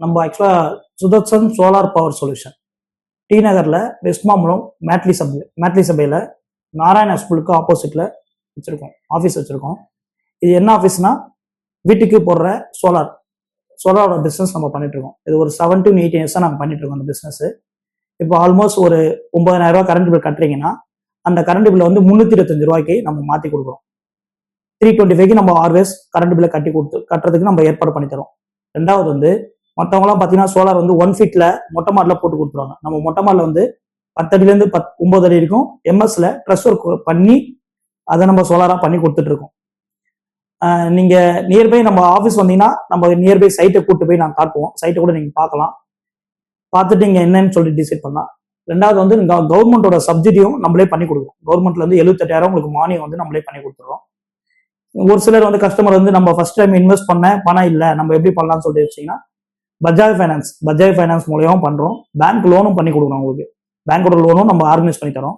நம்ம ஆக்சுவலாக Sudarshan solar power solution T நகரில் வெஸ்ட்மாம்பலம் மேட்லி சபை மேட்லி சபையில் நாராயண ஸ்கூலுக்கு ஆப்போசிட்டில் வச்சுருக்கோம் ஆஃபீஸ் வச்சுருக்கோம். இது என்ன ஆஃபீஸ்னா வீட்டுக்கு போடுற சோலார் சோலாரோட பிஸ்னஸ் நம்ம பண்ணிகிட்ருக்கோம் இருக்கோம். இது ஒரு செவன் டு எயிட் இயர்ஸாக நாங்கள் பண்ணிட்டு இருக்கோம் அந்த பிஸ்னஸ்ஸு இப்போ ஆல்மோஸ்ட் ஒரு ஒம்பதாயிரரூவா கரண்ட் பில் கட்டுறீங்கன்னா அந்த கரண்ட் பில்லை வந்து முந்நூற்றி இருபத்தஞ்சு ரூபாய்க்கு நம்ம மாற்றி கொடுக்குறோம். த்ரீ டுவெண்ட்டி ஃபைவ்க்கு நம்ம ஆர்வேஸ் கரண்ட் பில்லை கட்டி கொடுத்து கட்டுறதுக்கு நம்ம ஏற்பாடு பண்ணி தரோம் ரெண்டாவது வந்து மற்றவங்களாம் பார்த்தீங்கன்னா சோலார் வந்து ஒன் ஃபீட்ல மொட்டை மாடில் போட்டு கொடுத்துருவாங்க. நம்ம மொட்டை மாடில் வந்து பத்தடியிலேருந்து பத் ஒம்பது அடி இருக்கும். எம்எஸ்ல ட்ரெஸ் ஒர்க் பண்ணி அதை நம்ம சோலாராக பண்ணி கொடுத்துட்டு இருக்கோம். நீங்கள் நியர்பை நம்ம ஆஃபீஸ் வந்தீங்கன்னா நம்ம நியர்பை சைட்டை கூட்டு போய் நாங்கள் காட்டுவோம். சைட்டை கூட நீங்கள் பார்க்கலாம். பார்த்துட்டு நீங்கள் என்னன்னு சொல்லி டிசைட் பண்ணலாம். ரெண்டாவது வந்து கவர்மெண்டோட சப்சிடியும் நம்மளே பண்ணி கொடுக்குறோம் கவர்மெண்ட்லேருந்து எழுபத்தெட்டாயிரம் உங்களுக்கு மானியம் வந்து நம்மளே பண்ணி கொடுத்துருவோம் ஒரு சிலர் வந்து கஸ்டமர் வந்து நம்ம ஃபர்ஸ்ட் டைம் இன்வெஸ்ட் பண்ண பணம் இல்லை நம்ம எப்படி பண்ணலாம்னு சொல்லிட்டு வச்சிங்கன்னா பஜாஜ் ஃபைனான்ஸ் பஜாஜ் ஃபைனான்ஸ் மூலியமாக பண்றோம். பேங்க் லோனும் பண்ணி கொடுக்குறோம் உங்களுக்கு பேங்கோட லோனும் நம்ம ஆர்கனைஸ் பண்ணி தரோம்.